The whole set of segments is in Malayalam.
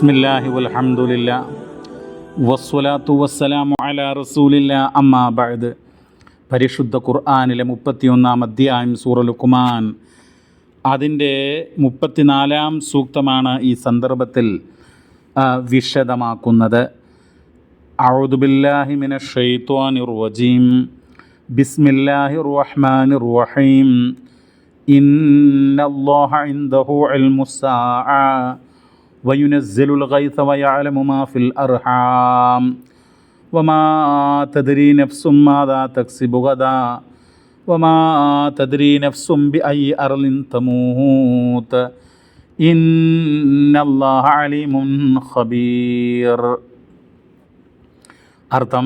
ബിസ്മില്ലാഹി വൽഹംദുലില്ലാ. വസ്വലാത്തു വസ്സലാമു അലാ റസൂലില്ല. അമ്മാ ബഅദ്. പരിശുദ്ധ ഖുർആാനിലെ മുപ്പത്തിയൊന്നാം അധ്യായം സൂറ ലുഖ്മാൻ. അതിന്റെ മുപ്പത്തിനാലാം സൂക്തമാണ് ഈ സന്ദർഭത്തിൽ വിശദമാക്കുന്നത്. അഊദുബില്ലാഹി മിന ഷെയ്ത്വാനിർ റജീം. ബിസ്മില്ലാഹിർ റഹ്മാനിർ റഹീം. ഇന്നല്ലാഹ ഇൻദഹു ഇൽമുസ്സാഅ وينزل الغيث ويعلم ما في الأرحام وما تدري نفس ماذا تكسب غدا وما تدري نفس بأي أرض تموت إن الله عليم خبير അർത്ഥം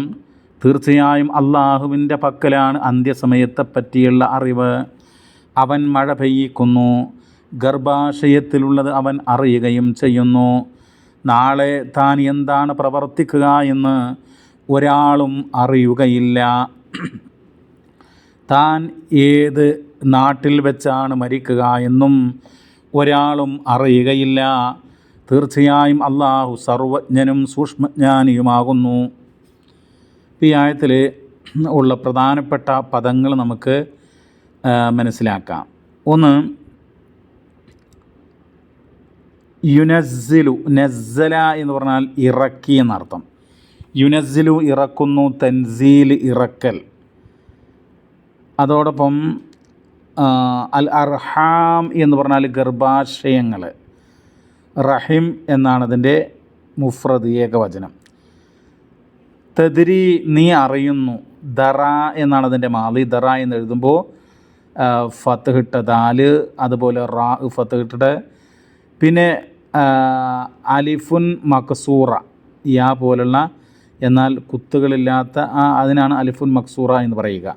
തീർച്ചയായും അള്ളാഹുവിൻ്റെ പക്കലാണ് അന്ത്യസമയത്തെപ്പറ്റിയുള്ള അറിവ് അവൻ മഴ പെയ്യിക്കുന്നു ഗർഭാശയത്തിലുള്ളത് അവൻ അറിയുകയും ചെയ്യുന്നു. നാളെ താൻ എന്താണ് പ്രവർത്തിക്കുക എന്ന് ഒരാളും അറിയുകയില്ല. താൻ ഏത് നാട്ടിൽ വെച്ചാണ് മരിക്കുക എന്നും ഒരാളും അറിയുകയില്ല. തീർച്ചയായും അള്ളാഹു സർവജ്ഞനും സൂക്ഷ്മജ്ഞാനിയുമാകുന്നു. ഈ ആയത്തിൽ ഉള്ള പ്രധാനപ്പെട്ട പദങ്ങൾ നമുക്ക് മനസ്സിലാക്കാം. ഒന്ന് യുനസ്സിലു നസ്സല എന്ന് പറഞ്ഞാൽ ഇറക്കി എന്നർത്ഥം. യുനസ്സിലു ഇറക്കുന്നു തൻസീൽ ഇറക്കൽ. അതോടൊപ്പം അൽ അർഹാം എന്ന് പറഞ്ഞാൽ ഗർഭാശയങ്ങൾ. റഹിം എന്നാണ് അതിന്റെ മുഫ്രദ് ഏകവചനം. തതിരി നീ അറിയുന്നു. ദറ എന്നാണ് അതിന്റെ മാലി. ദറ എന്ന് എഴുതുമ്പോൾ ഫത്ത് ഹിട്ട ദാൽ അതുപോലെ റാ ഫത്ത് ഹിട്ടിട്ട് പിന്നെ അലിഫുൻ മക്സൂറ യാ പോലുള്ള എന്നാൽ കുത്തുകളില്ലാത്ത ആ അതിനാണ് അലിഫുൻ മക്സൂറ എന്ന് പറയുക.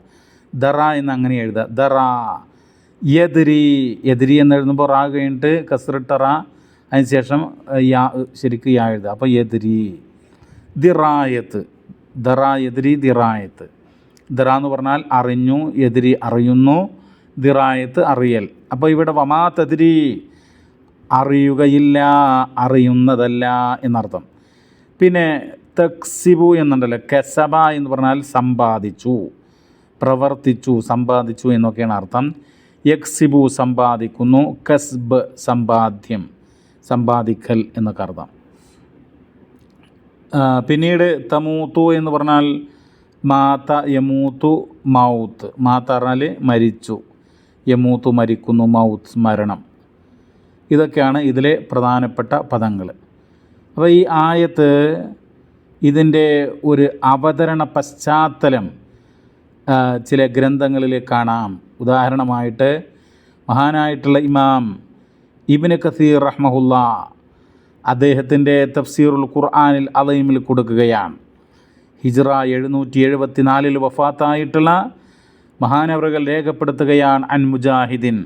ദറ എന്ന് അങ്ങനെ എഴുതുക. ദറ യദ്രി യദ്രി എന്ന് എഴുതുമ്പോൾ റാ കഴിഞ്ഞിട്ട് കസറിട്ട റാ അതിന് ശേഷം യാ ശരിക്കും യാ എഴുതുക. അപ്പോൾ യദ്രി ദിറായത്ത് ദറ എതിരി ദിറായത്ത്. ദറ എന്ന് പറഞ്ഞാൽ അറിഞ്ഞു എതിരി അറിയുന്നു ദിറായത്ത് അറിയൽ. അപ്പോൾ ഇവിടെ വമാതെതിരി അറിയുകയില്ല അറിയുന്നതല്ല എന്നർത്ഥം. പിന്നെ തക്സിബു എന്നുണ്ടല്ലോ കെസബ എന്ന് പറഞ്ഞാൽ സമ്പാദിച്ചു പ്രവർത്തിച്ചു സമ്പാദിച്ചു എന്നൊക്കെയാണ് അർത്ഥം. യക്സിബു സമ്പാദിക്കുന്നു കസ്ബ് സമ്പാദ്യം സമ്പാദിക്കൽ എന്നൊക്കെ അർത്ഥം. പിന്നീട് തമൂത്തു എന്ന് പറഞ്ഞാൽ മാത യമൂത്തു മൗത്ത്. മാത്ത പറഞ്ഞാൽ മരിച്ചു. യമൂത്തു മരിക്കുന്നു മൗത്ത് മരണം. ഇതൊക്കെയാണ് ഇതിലെ പ്രധാനപ്പെട്ട പദങ്ങൾ. അപ്പോൾ ഈ ആയത്ത് ഇതിന്റെ ഒരു അവതരണ പശ്ചാത്തലം ചില ഗ്രന്ഥങ്ങളിൽ കാണാം. ഉദാഹരണമായിട്ട് മഹാനായിട്ടുള്ള ഇമാം ഇബിന് കസീർ റഹ്മഹുല്ല അദ്ദേഹത്തിന്റെ തഫ്സീറുൽ ഖുർആാനിൽ അലൈമിൽ കൊടുക്കുകയാണ്. ഹിജ്റ എഴുന്നൂറ്റി എഴുപത്തി നാലിൽ വഫാത്തായിട്ടുള്ള മഹാനവറുകൾ രേഖപ്പെടുത്തുകയാണ് അൻ മുജാഹിദിൻ.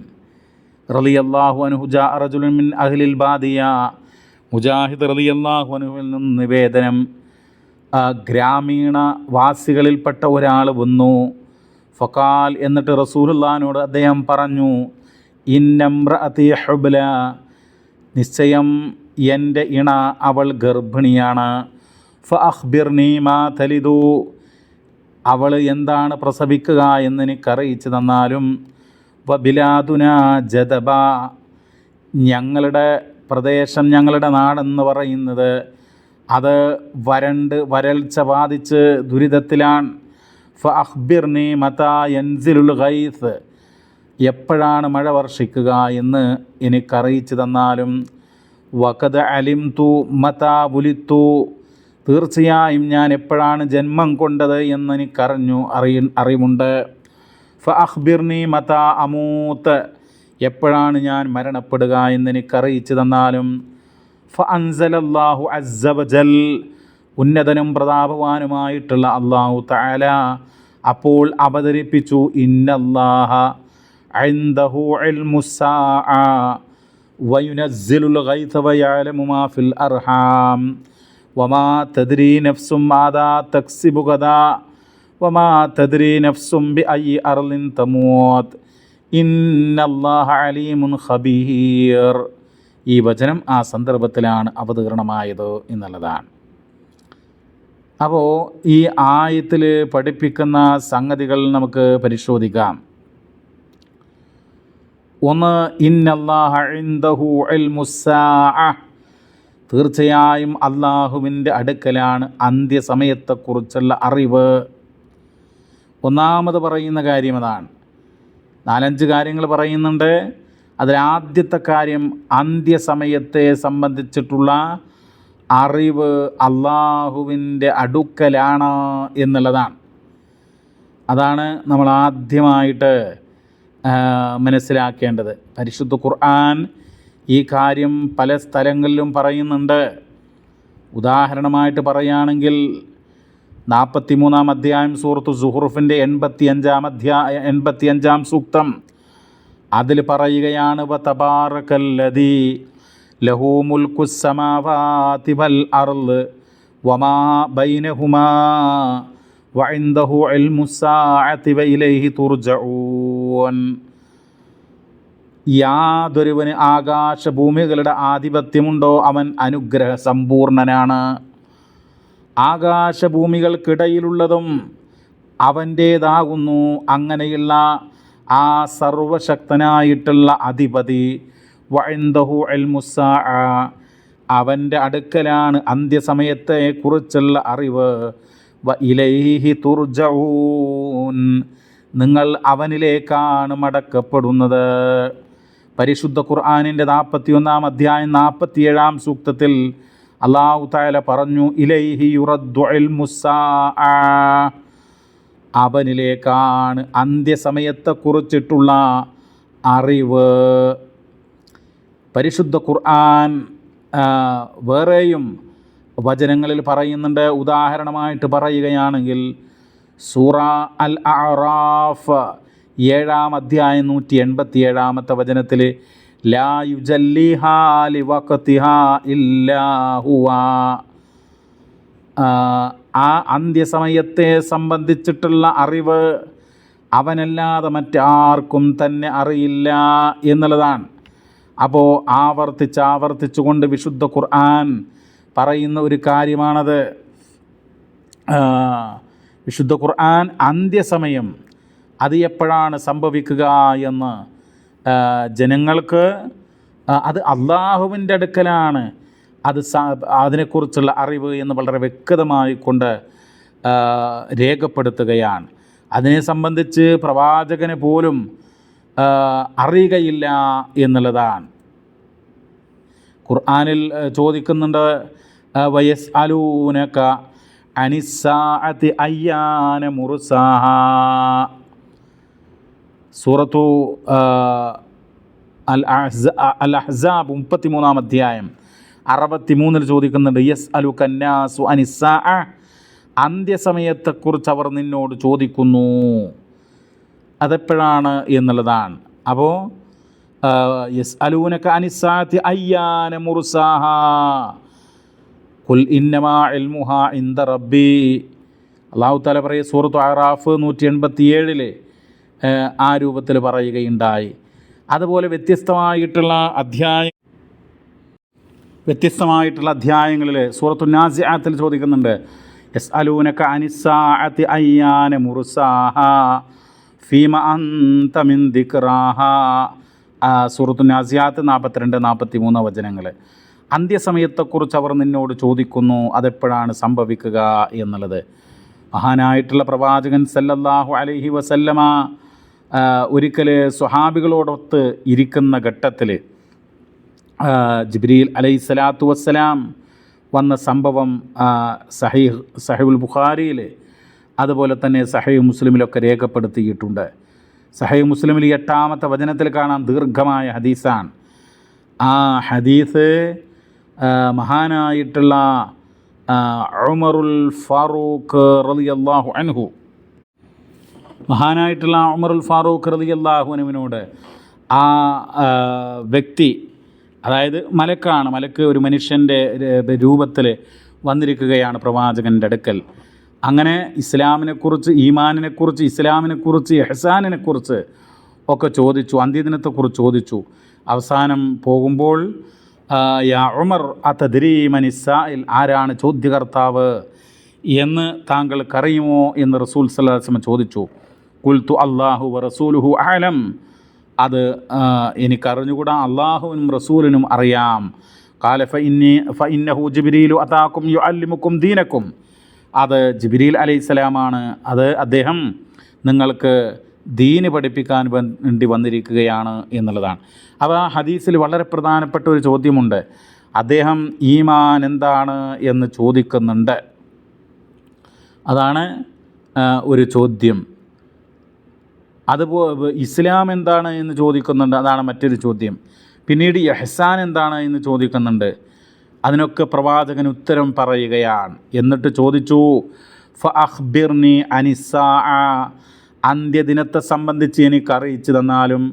റളിയല്ലാഹു അൻഹു ജാ റജുലുൻ മിൻ അഹ്ലിൽ ബാദിയ. മുജാഹിദ് റളിയല്ലാഹു അൻഹുവിൽ നിന്ന് നിവേദനം. ഗ്രാമീണ വാസികളിൽപ്പെട്ട ഒരാൾ വന്നു. ഫക്കാൽ എന്നിട്ട് റസൂലുല്ലാനോട് അദ്ദേഹം പറഞ്ഞു ഇന്നംറഅതി ഹുബ്ല. നിശ്ചയം എന്റെ ഇണ അവൾ ഗർഭിണിയാണ്. ഫ അഖ്ബിർനി മാ തലിദു. അവൾ എന്താണ് പ്രസവിക്കുക എന്ന് തന്നാലും ബിലാദുന ജദബ. ഞങ്ങളുടെ പ്രദേശം ഞങ്ങളുടെ നാടെന്ന് പറയുന്നത് അത് വരണ്ട് വരൾച്ച ബാധിച്ച് ദുരിതത്തിലാണ്. ഫ നീ മതാ എൻസിലുൽ ഖൈസ് എപ്പോഴാണ് മഴ വർഷിക്കുക എന്ന് എനിക്കറിയിച്ചു തന്നാലും വക്കത് അലിം തു മതാ ബുലിത്തു തീർച്ചയായും ഞാൻ എപ്പോഴാണ് ജന്മം കൊണ്ടത് എന്നെനിക്കറിഞ്ഞു അറിയ അറിവുണ്ട്. ഫ അഖ്ബിർനി മതാ അമൂത്ത്. എപ്പോഴാണ് ഞാൻ മരണപ്പെടുക എന്ന് എനിക്ക് അറിയിച്ചു തന്നാലും ഫ അൻസലല്ലാഹു അസ്സവജൽ ഉന്നതനും പ്രതാപവാനുമായിട്ടുള്ള അള്ളാഹു തആല അപ്പോൾ അവതരിപ്പിച്ചു ഇന്നല്ലാഹ ഐന്ദഹു ഗൈഥ ഫിൽ അർഹാം വമാ തദ്രീ നഫ്സും മാതാ തക്സിബു വമാ നഫ്സും ബിഅയ്യി അർലിൻ അലീമുൻ ഖബീർ. ഈ വചനം ആ സന്ദർഭത്തിലാണ് അവതീർണമായത് എന്നുള്ളതാണ്. അപ്പോൾ ഈ ആയത്തിൽ പഠിപ്പിക്കുന്ന സംഗതികൾ നമുക്ക് പരിശോധിക്കാം. ഒന്ന് തീർച്ചയായും അള്ളാഹുവിന്റെ അടുക്കലാണ് അന്ത്യസമയത്തെക്കുറിച്ചുള്ള അറിവ് ഒന്നാമത് പറയുന്ന കാര്യം അതാണ്. നാലഞ്ച് കാര്യങ്ങൾ പറയുന്നുണ്ട്. അതിലാദ്യത്തെ കാര്യം അന്ത്യസമയത്തെ സംബന്ധിച്ചിട്ടുള്ള അറിവ് അള്ളാഹുവിന്റെ അടുക്കലാണ് എന്നുള്ളതാണ്. അതാണ് നമ്മൾ ആദ്യമായിട്ട് മനസ്സിലാക്കേണ്ടത്. പരിശുദ്ധ ഖുർആൻ ഈ കാര്യം പല സ്ഥലങ്ങളിലും പറയുന്നുണ്ട്. ഉദാഹരണമായിട്ട് പറയുകയാണെങ്കിൽ നാൽപ്പത്തി മൂന്നാം അധ്യായം സൂറത്ത് എൺപത്തി അഞ്ചാം അധ്യായ എൺപത്തി അഞ്ചാം സൂക്തം. അതിൽ പറയുകയാണ് "വ തബാറകല്ലദീ ലഹു വൽ അർൾ വമാ ബൈനഹുമാ വഇന്ദഹു ഇൽമു സ്സാഅതി വഇലൈഹി തുർജഊൻ. യാതൊരുവന് ആകാശഭൂമികളുടെ ആധിപത്യമുണ്ടോ? അവൻ അനുഗ്രഹ സമ്പൂർണനാണ് ആകാശഭൂമികൾക്കിടയിലുള്ളതും അവന്റേതാകുന്നു. അങ്ങനെയുള്ള ആ സർവശക്തനായിട്ടുള്ള അധിപതി വഴുന്തഹു എൽ മുസ അവന്റെ അടുക്കലാണ് അന്ത്യസമയത്തെ കുറിച്ചുള്ള അറിവ്. വ ഇലൈഹി തുർജഊൻ. നിങ്ങൾ അവനിലേക്കാണ് മടക്കപ്പെടുന്നത്. പരിശുദ്ധ ഖുർആാനിന്റെ നാൽപ്പത്തിയൊന്നാം അധ്യായം നാൽപ്പത്തിയേഴാം സൂക്തത്തിൽ അള്ളാഹു തായാല പറഞ്ഞു ഇലൈഹി അവനിലേക്കാണ് അന്ത്യസമയത്തെക്കുറിച്ചിട്ടുള്ള അറിവ്. പരിശുദ്ധ ഖുർആൻ വേറെയും വചനങ്ങളിൽ പറയുന്നുണ്ട്. ഉദാഹരണമായിട്ട് പറയുകയാണെങ്കിൽ സൂറ അൽ അറാഫ് ഏഴാം അധ്യായം നൂറ്റി എൺപത്തി ഏഴാമത്തെ വചനത്തിൽ ആ, അന്ത്യസമയത്തെ സംബന്ധിച്ചിട്ടുള്ള അറിവ് അവനല്ലാതെ മറ്റാർക്കും തന്നെ അറിയില്ല എന്നുള്ളതാണ്. അപ്പോൾ ആവർത്തിച്ച് ആവർത്തിച്ചുകൊണ്ട് വിശുദ്ധ ഖുർആൻ പറയുന്ന ഒരു കാര്യമാണത്. വിശുദ്ധ ഖുർആൻ അന്ത്യസമയം അത് എപ്പോഴാണ് സംഭവിക്കുക എന്ന് ജനങ്ങൾക്ക് അത് അള്ളാഹുവിന്റെ അടുക്കലാണ്. അത് അതിനെക്കുറിച്ചുള്ള അറിവ് എന്ന് വളരെ വ്യക്തമായി കൊണ്ട് രേഖപ്പെടുത്തുകയാണ്. അതിനെ സംബന്ധിച്ച് പ്രവാചകന് പോലും അറിയുകയില്ല എന്നുള്ളതാണ്. ഖുർആാനിൽ ചോദിക്കുന്നുണ്ട് വയസ് അലൂനക അനിസാഅത്തി അയ്യാന മുറുസാഹ സൂറത്തു അൽ അൽ അഹ്സാബ് മുപ്പത്തിമൂന്നാം അധ്യായം. അറുപത്തി മൂന്നിൽ ചോദിക്കുന്നുണ്ട് യെസ് അലു കന്നാസു അനിസാ അന്ത്യസമയത്തെക്കുറിച്ച് അവർ നിന്നോട് ചോദിക്കുന്നു. അതെപ്പോഴാണ് എന്നുള്ളതാണ്. അപ്പോൾ യെസ് അലൂനക്ക അനിസാത്തി അയ്യാന മുറുസാഹ കുൽ ഇന്നമാ ഇൽമുഹ ഇന്ദ റബ്ബി. അള്ളാഹു താല പറയ സൂറത്ത് ആറാഫ് നൂറ്റി എൺപത്തി ഏഴിൽ ആ രൂപത്തിൽ പറയുകയുണ്ടായി. അതുപോലെ വ്യത്യസ്തമായിട്ടുള്ള അധ്യായ വ്യത്യസ്തമായിട്ടുള്ള അധ്യായങ്ങളിൽ സൂറത്തു നാസിയാത്തിൽ ചോദിക്കുന്നുണ്ട് എസ് അലൂനക്ക അനിസാഅത്തി അയ്യാന മുറുസാഹ ഫീമ അന്ത മിൻ ദിക്റാഹ? സൂറത്തു നാസിയാത്ത് നാൽപ്പത്തിരണ്ട് നാൽപ്പത്തി മൂന്ന് വചനങ്ങൾ അന്ത്യസമയത്തെക്കുറിച്ച് അവർ നിന്നോട് ചോദിക്കുന്നു അതെപ്പോഴാണ് സംഭവിക്കുക എന്നുള്ളത്? മഹാനായിട്ടുള്ള പ്രവാചകൻ സല്ലല്ലാഹു അലൈഹി വസല്ലമ ഒരിക്കൽ സ്വഹാബികളോടൊത്ത് ഇരിക്കുന്ന ഘട്ടത്തിൽ ജിബ്രീൽ അലൈഹി സ്വലാത്തു വസ്സലാം വന്ന സംഭവം സഹീഹ് സഹീബുൽ ബുഖാരിയിൽ അതുപോലെ തന്നെ സഹൈ മുസ്ലിമിലൊക്കെ രേഖപ്പെടുത്തിയിട്ടുണ്ട്. സഹൈ മുസ്ലിമിൽ എട്ടാമത്തെ വചനത്തിൽ കാണാം ദീർഘമായ ഹദീസാണ്. ആ ഹദീസ് മഹാനായിട്ടുള്ള ഉമറുൽ ഫാറൂഖ് റളിയല്ലാഹു അൻഹു മഹാനായിട്ടുള്ള ഉമറുൽ ഫാറൂഖ് റതി അള്ളാഹുനുവിനോട് ആ, വ്യക്തി അതായത് മലക്കാണ് മലക്ക് ഒരു മനുഷ്യന്റെ രൂപത്തിൽ വന്നിരിക്കുകയാണ് പ്രവാചകന്റെ അടുക്കൽ. അങ്ങനെ ഇസ്ലാമിനെക്കുറിച്ച് ഈമാനിനെക്കുറിച്ച് ഇസ്ലാമിനെക്കുറിച്ച് എഹസാനിനെക്കുറിച്ച് ഒക്കെ ചോദിച്ചു അന്ത്യദിനത്തെക്കുറിച്ച് ചോദിച്ചു. അവസാനം പോകുമ്പോൾ യാ ഉമർ അതദ്രീമനിസായിൽ ആരാണ് ചോദ്യകർത്താവ് എന്ന് താങ്കൾക്കറിയുമോ എന്ന് റസൂൽ സല്ലാസ്മ ചോദിച്ചു. കുൽത്തു അള്ളാഹു റസൂലുഹു ആലം അത് എനിക്കറിഞ്ഞുകൂടാ അള്ളാഹുവിനും റസൂലിനും അറിയാം. കാല ഫ ഇന്നി ഫ ഇന്നഹു ജിബിരിയിലു അതാക്കും യു അല്ലിമുക്കും ദീനക്കും. അത് ജിബിരിൽ അലൈഹിസ്സലാമാണ് അത് അദ്ദേഹം നിങ്ങൾക്ക് ദീന് പഠിപ്പിക്കാൻ വേണ്ടി വന്നിരിക്കുകയാണ് എന്നുള്ളതാണ്. അപ്പോൾ ആ ഹദീസിൽ വളരെ പ്രധാനപ്പെട്ട ഒരു ചോദ്യമുണ്ട്. അദ്ദേഹം ഈമാൻ എന്താണ് എന്ന് ചോദിക്കുന്നുണ്ട്. അതാണ് ഒരു ചോദ്യം. അതുപോലെ ഇസ്ലാം എന്താണ് എന്ന് ചോദിക്കുന്നുണ്ട്. അതാണ് മറ്റൊരു ചോദ്യം. പിന്നീട് യഹ്സാൻ എന്താണ് എന്ന് ചോദിക്കുന്നുണ്ട്. അതിനൊക്കെ പ്രവാചകൻ ഉത്തരം പറയുകയാണ്. എന്നിട്ട് ചോദിച്ചു ഫ അഖ്ബിർനി അനിസാ അന്ത്യദിനത്തെ സംബന്ധിച്ച് എനിക്ക് അറിയിച്ചു തന്നാലും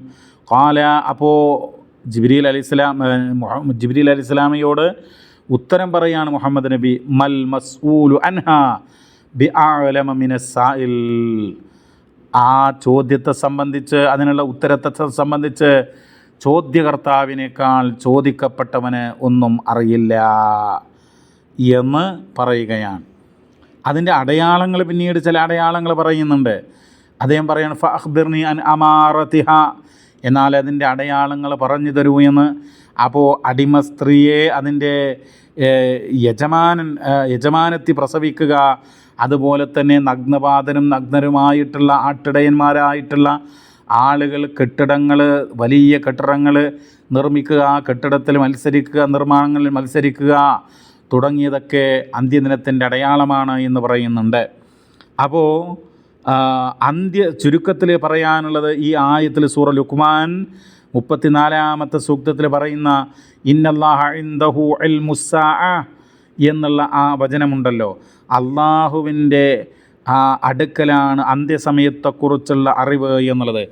കാല അപ്പോൾ ജിബ്രീൽ അലി ഇസ്ലാം ജിബ്രീൽ അലി ഉത്തരം പറയാണ് മുഹമ്മദ് നബി മൽ മസ്ഊലു അൻഹ ബി ആലമ മിനസ്സായിൽ ആ ചോദ്യത്തെ സംബന്ധിച്ച് അതിനുള്ള ഉത്തരത്തെ സംബന്ധിച്ച് ചോദ്യകർത്താവിനേക്കാൾ ചോദിക്കപ്പെട്ടവന് ഒന്നും അറിയില്ല എന്ന് പറയുകയാണ്. അതിന്റെ അടയാളങ്ങൾ പിന്നീട് ചില അടയാളങ്ങൾ പറയുന്നുണ്ട്. അദ്ദേഹം പറയാണ് ഫഹ്ബിർനി അൻ അമാറത്തിഹ എന്നാൽ അതിന്റെ അടയാളങ്ങൾ പറഞ്ഞു തരൂ എന്ന്. അപ്പോൾ അടിമ സ്ത്രീയെ അതിന്റെ യജമാനൻ യജമാനത്തി പ്രസവിക്കുക അതുപോലെ തന്നെ നഗ്നപാതനും നഗ്നരുമായിട്ടുള്ള ആട്ടിടയന്മാരായിട്ടുള്ള ആളുകൾ കെട്ടിടങ്ങൾ വലിയ കെട്ടിടങ്ങൾ നിർമ്മിക്കുക കെട്ടിടത്തിൽ മത്സരിക്കുക നിർമ്മാണങ്ങളിൽ മത്സരിക്കുക തുടങ്ങിയതൊക്കെ അന്ത്യദിനത്തിന്റെ അടയാളമാണ് എന്ന് പറയുന്നുണ്ട്. അപ്പോൾ അന്ത്യ ചുരുക്കത്തിൽ പറയാനുള്ളത് ഈ ആയത്തിൽ സൂറ ലുക്മാൻ മുപ്പത്തിനാലാമത്തെ സൂക്തത്തിൽ പറയുന്ന ഇന്നല്ലാഹ എന്നുള്ള ആ വചനമുണ്ടല്ലോ. അള്ളാഹുവിന്റെ ആ അടുക്കലാണ് അന്ത്യസമയത്തെക്കുറിച്ചുള്ള അറിവ് എന്നുള്ളത്.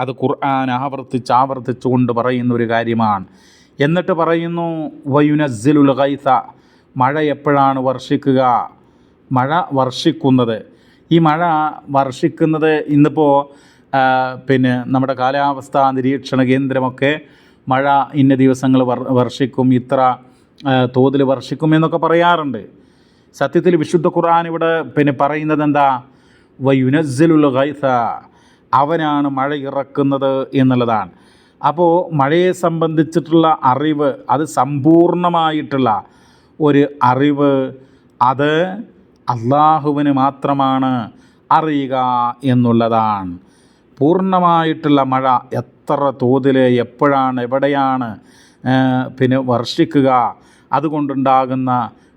അത് ഖുർആൻ ആവർത്തിച്ച് ആവർത്തിച്ചു കൊണ്ട് പറയുന്ന ഒരു കാര്യമാണ്. എന്നിട്ട് പറയുന്നു വയുനസിലുൽ ഗൈസ മഴ എപ്പോഴാണ് വർഷിക്കുക? മഴ വർഷിക്കുന്നത്. ഈ മഴ വർഷിക്കുന്നത് ഇന്നിപ്പോൾ പിന്നെ നമ്മുടെ കാലാവസ്ഥാ നിരീക്ഷണ കേന്ദ്രമൊക്കെ മഴ ഇന്ന ദിവസങ്ങൾ വർ വർഷിക്കും ഇത്ര തോതിൽ വർഷിക്കും എന്നൊക്കെ പറയാറുണ്ട്. സത്യത്തിൽ വിശുദ്ധ ഖുർആൻ ഇവിടെ പിന്നെ പറയുന്നത് എന്താ വയുനസ്സിലുൽ ഗൈസ അവനാണ് മഴ ഇറക്കുന്നത് എന്നുള്ളതാണ്. അപ്പോൾ മഴയെ സംബന്ധിച്ചിട്ടുള്ള അറിവ് അത് സമ്പൂർണമായിട്ടുള്ള ഒരു അറിവ് അത് അള്ളാഹുവിന് മാത്രമാണ് അറിയുക എന്നുള്ളതാണ്. പൂർണമായിട്ടുള്ള മഴ എത്ര തോതിൽ എപ്പോഴാണ് എവിടെയാണ് പിന്നെ വർഷിക്കുക അതുകൊണ്ടുണ്ടാകുന്ന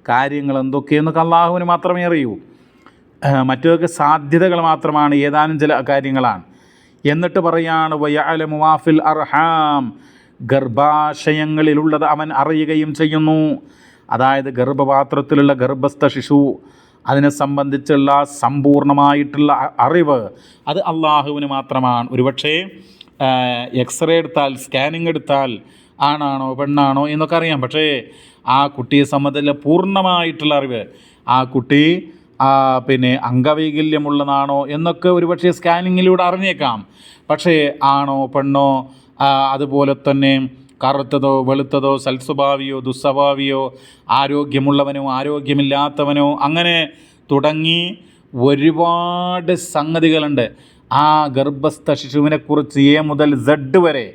കാര്യങ്ങൾ എന്തൊക്കെയെന്നൊക്കെ അള്ളാഹുവിന് മാത്രമേ അറിയൂ. മറ്റൊക്കെ സാധ്യതകൾ മാത്രമാണ് ഏതാനും ചില കാര്യങ്ങളാണ്. എന്നിട്ട് പറയാണ് വയാല മുവാഫിൽ അർഹാം. ഗർഭാശയങ്ങളിലുള്ളത് അവൻ അറിയുകയും ചെയ്യുന്നു. അതായത് ഗർഭപാത്രത്തിലുള്ള ഗർഭസ്ഥ ശിശു അതിനെ സംബന്ധിച്ചുള്ള സമ്പൂർണമായിട്ടുള്ള അറിവ് അത് അള്ളാഹുവിന് മാത്രമാണ്. ഒരുപക്ഷേ എക്സ്റേ എടുത്താൽ സ്കാനിങ് എടുത്താൽ ആണാണോ പെണ്ണാണോ എന്നൊക്കെ അറിയാം. പക്ഷേ ആ കുട്ടിയെ സംബന്ധിച്ചുള്ള പൂർണമായിട്ടുള്ള അറിവ്. ആ കുട്ടി പിന്നെ അംഗവൈകല്യമുള്ളതാണോ എന്നൊക്കെ ഒരുപക്ഷെ സ്കാനിങ്ങിലൂടെ അറിഞ്ഞേക്കാം. പക്ഷേ ആണോ പെണ്ണോ അതുപോലെ തന്നെ കറുത്തതോ വെളുത്തതോ സൽസ്വഭാവിയോ ദുസ്വഭാവിയോ ആരോഗ്യമുള്ളവനോ ആരോഗ്യമില്ലാത്തവനോ അങ്ങനെ തുടങ്ങി ഒരുപാട് സംഗതികളുണ്ട്. ആ ഗർഭസ്ഥ ശിശുവിനെക്കുറിച്ച് എ മുതൽ സെഡ് വരെ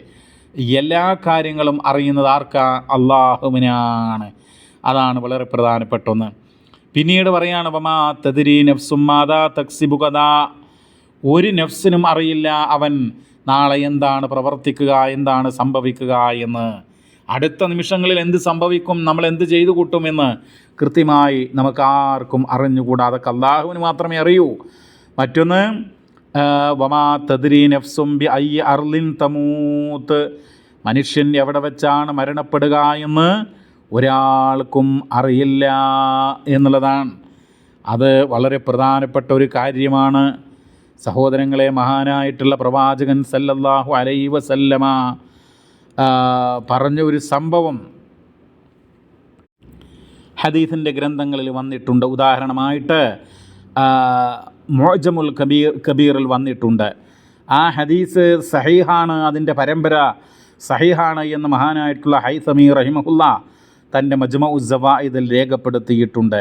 എല്ലാ കാര്യങ്ങളും അറിയുന്നത് ആർക്കാ? അള്ളാഹുവിനാണ്. അതാണ് വളരെ പ്രധാനപ്പെട്ട ഒന്ന്. പിന്നീട് പറയാണ് വമാ തതിരി നഫ്സുമാതാ തക്സിബുകഥ ഒരു നഫ്സിനും അറിയില്ല അവൻ നാളെ എന്താണ് പ്രവർത്തിക്കുക എന്താണ് സംഭവിക്കുക എന്ന്. അടുത്ത നിമിഷങ്ങളിൽ എന്ത് സംഭവിക്കും നമ്മൾ എന്ത് ചെയ്തു കൂട്ടുമെന്ന് കൃത്യമായി നമുക്ക് ആർക്കും അറിഞ്ഞുകൂടാ അതൊക്കെ അള്ളാഹുവിന് മാത്രമേ അറിയൂ. മറ്റൊന്ന് വമാ തദ്രീ നഫ്സും ബി ഐ അർലിൻ തമൂത്ത്. മനുഷ്യൻ എവിടെ വെച്ചാണ് മരണപ്പെടുക എന്ന് ഒരാൾക്കും അറിയില്ല എന്നുള്ളതാണ്. അത് വളരെ പ്രധാനപ്പെട്ട ഒരു കാര്യമാണ്. സഹോദരങ്ങളെ മഹാനായിട്ടുള്ള പ്രവാചകൻ സല്ലല്ലാഹു അലൈ വസല്ലമ പറഞ്ഞ ഒരു സംഭവം ഹദീസിന്റെ ഗ്രന്ഥങ്ങളിൽ വന്നിട്ടുണ്ട്. ഉദാഹരണമായിട്ട് ആ, മുഅ്ജമുൽ കബീർ കബീറിൽ വന്നിട്ടുണ്ട്. ആ ഹദീസ് സഹീഹാണ് അതിന്റെ പരമ്പര സഹീഹാണ് എന്ന് മഹാനായിട്ടുള്ള ഹൈസമി റഹിമഹുല്ല തന്റെ മജ്മ ഉസ്സവായിദിൽ രേഖപ്പെടുത്തിയിട്ടുണ്ട്.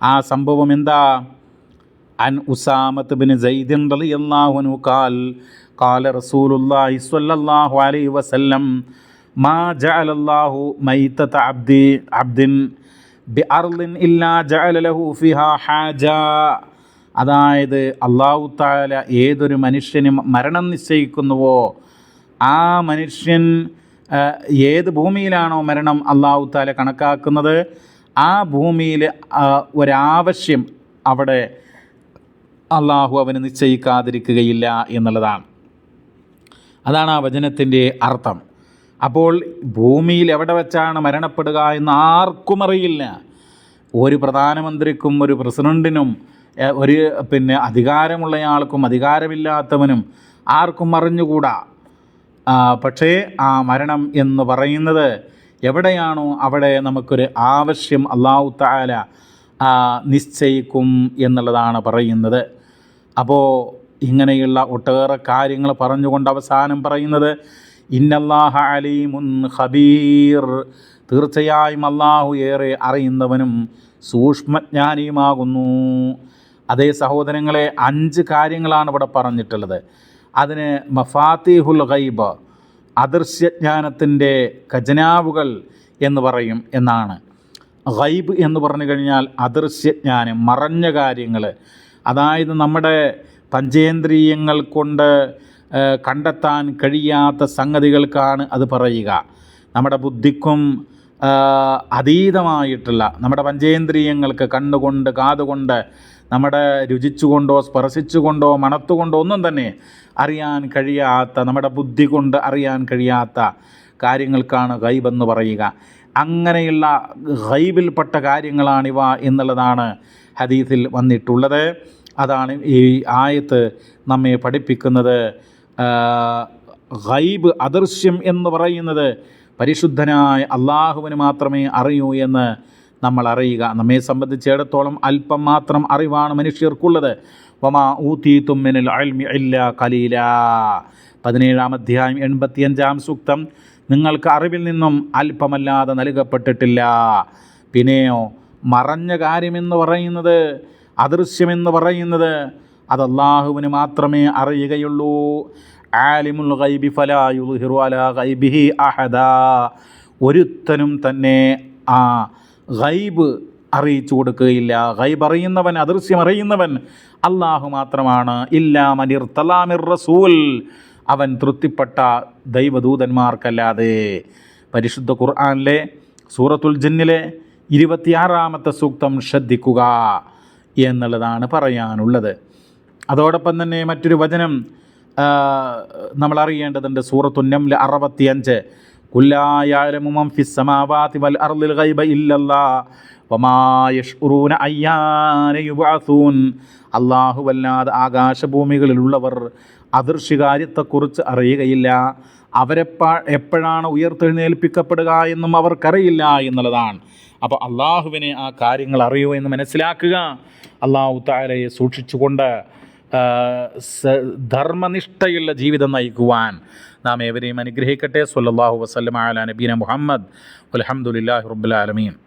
ആ സംഭവം എന്താ? അൻ ഉസാമത്ത് ബിൻ സൈദിൻ റളിയല്ലാഹു അൻഹു കാൽ കാല റസൂലുള്ളാഹി സ്വല്ലല്ലാഹു അലൈഹി വസല്ലം മാ ജഅലല്ലാഹു മൈതത അബ്ദി അബ്ദിൻ ബി അർലിൻ ഇല്ലാ ജഅല ലഹു ഫിഹാ ഹാജ. അതായത് അള്ളാഹു താല ഏതൊരു മനുഷ്യനും മരണം നിശ്ചയിക്കുന്നുവോ ആ മനുഷ്യൻ ഏത് ഭൂമിയിലാണോ മരണം അള്ളാഹു താല കണക്കാക്കുന്നത് ആ ഭൂമിയിൽ ഒരാവശ്യം അവിടെ അള്ളാഹു അവന് നിശ്ചയിക്കാതിരിക്കുകയില്ല എന്നുള്ളതാണ്. അതാണ് ആ വചനത്തിന്റെ അർത്ഥം. അപ്പോൾ ഭൂമിയിൽ എവിടെ വെച്ചാണ് മരണപ്പെടുക എന്ന് ആർക്കും അറിയില്ല. ഒരു പ്രധാനമന്ത്രിക്കും ഒരു പ്രസിഡന്റിനും ഒരു പിന്നെ അധികാരമുള്ളയാൾക്കും അധികാരമില്ലാത്തവനും ആർക്കും അറിഞ്ഞുകൂടാ? പക്ഷേ ആ മരണം എന്ന് പറയുന്നത് എവിടെയാണോ അവിടെ നമുക്കൊരു ആവശ്യം അള്ളാഹു താല നിശ്ചയിക്കും എന്നുള്ളതാണ് പറയുന്നത്. അപ്പോൾ ഇങ്ങനെയുള്ള ഒട്ടേറെ കാര്യങ്ങൾ പറഞ്ഞുകൊണ്ട് അവസാനം പറയുന്നത് ഇന്നല്ലാഹ അലീമുൻ ഹബീർ തീർച്ചയായും അള്ളാഹു ഏറെ അറിയുന്നവനും സൂക്ഷ്മജ്ഞാനിയുമാകുന്നു. അതേ സഹോദരങ്ങളെ അഞ്ച് കാര്യങ്ങളാണ് ഇവിടെ പറഞ്ഞിട്ടുള്ളത്. അതിന് മഫാത്തിഹുൽ ഗൈബ് അദൃശ്യജ്ഞാനത്തിന്റെ ഖജനാവുകൾ എന്ന് പറയും എന്നാണ്. ഗൈബ് എന്ന് പറഞ്ഞു കഴിഞ്ഞാൽ അദൃശ്യജ്ഞാനം മറഞ്ഞ കാര്യങ്ങൾ. അതായത് നമ്മുടെ പഞ്ചേന്ദ്രിയങ്ങൾ കൊണ്ട് കണ്ടെത്താൻ കഴിയാത്ത സംഗതികൾക്കാണ് അത് പറയുക. നമ്മുടെ ബുദ്ധിക്കും അതീതമായിട്ടുള്ള നമ്മുടെ പഞ്ചേന്ദ്രിയങ്ങൾക്ക് കണ്ണുകൊണ്ട് കാതുകൊണ്ട് നമ്മുടെ രുചിച്ചുകൊണ്ടോ സ്പർശിച്ചുകൊണ്ടോ മണത്തുകൊണ്ടോ ഒന്നും തന്നെ അറിയാൻ കഴിയാത്ത നമ്മുടെ ബുദ്ധി കൊണ്ട് അറിയാൻ കഴിയാത്ത കാര്യങ്ങൾക്കാണ് ഗൈബെന്ന് പറയുക. അങ്ങനെയുള്ള ഗൈബിൽപ്പെട്ട കാര്യങ്ങളാണിവ എന്നുള്ളതാണ് ഹദീസിൽ വന്നിട്ടുള്ളത്. അതാണ് ഈ ആയത്ത് നമ്മെ പഠിപ്പിക്കുന്നത്. ഗൈബ് അദൃശ്യം എന്ന് പറയുന്നത് പരിശുദ്ധനായ അള്ളാഹുവിന് മാത്രമേ അറിയൂ എന്ന് നമ്മൾ അറിയുക നമ്മെ സംബന്ധിച്ചിടത്തോളം അല്പം മാത്രം അറിവാണ് മനുഷ്യർക്കുള്ളത്. വമാ ഊത്തി തുമ്മിനിൽ അൽമി ഇല്ല കലീല പതിനേഴാം അധ്യായം എൺപത്തിയഞ്ചാം സൂക്തം. നിങ്ങൾക്ക് അറിവിൽ നിന്നും അല്പമല്ലാതെ നൽകപ്പെട്ടിട്ടില്ല. പിന്നെയോ മറഞ്ഞ കാര്യമെന്ന് പറയുന്നത് അദൃശ്യമെന്ന് പറയുന്നത് അത് മാത്രമേ അറിയുകയുള്ളൂ. ആലിമുൽ ഗൈബി ഫലായുൽ യുദ്ഹിറു അലാ ഗൈബിഹി അഹദ. ഒരുത്തനും തന്നെ ആ ഗൈബ് അറിയിച്ചു കൊടുക്കുകയില്ല. ഗൈബ് അറിയുന്നവൻ അദൃശ്യം അറിയുന്നവൻ അള്ളാഹു മാത്രമാണ്. ഇല്ലാ മനിർ തലാമിർ റസൂൽ. അവൻ തൃപ്തിപ്പെട്ട ദൈവദൂതന്മാർക്കല്ലാതെ. പരിശുദ്ധ ഖുർആാനിലെ സൂറത്തുൽ ജന്നിലെ ഇരുപത്തിയാറാമത്തെ സൂക്തം ശ്രദ്ധിക്കുക എന്നുള്ളതാണ് പറയാനുള്ളത്. അതോടൊപ്പം തന്നെ മറ്റൊരു വചനം നമ്മൾ അറിയേണ്ടതുണ്ട് സൂറത്തുന്നം അറുപത്തിയഞ്ച്. കുല്ലായാലമുമം ഫിസ്സമാവാതി വൽ അർദിൽ ഗൈബ ഇല്ലല്ലാ അയ്യാന യുബഅസൂൻ അല്ലാഹുവല്ലാതെ ആകാശഭൂമികളിലുള്ളവർ അദൃശ്യകാര്യത്തെക്കുറിച്ച് അറിയുകയില്ല. അവരെപ്പാ എപ്പോഴാണ് ഉയർത്തെഴുന്നേൽപ്പിക്കപ്പെടുക എന്നും അവർക്കറിയില്ല എന്നുള്ളതാണ്. അപ്പോൾ അള്ളാഹുവിനെ ആ കാര്യങ്ങൾ അറിയൂ എന്ന് മനസ്സിലാക്കുക. അള്ളാഹു താരയെ സൂക്ഷിച്ചുകൊണ്ട് ധർമ്മനിഷ്ഠയുള്ള ജീവിതം നയിക്കുവാൻ നാം ഏവരെയും അനുഗ്രഹിക്കട്ടെ. സല്ലല്ലാഹു വസല്ലം അല നബീന മുഹമ്മദ്. അലഹമുല്ലാ റബ്ബുലാലമീൻ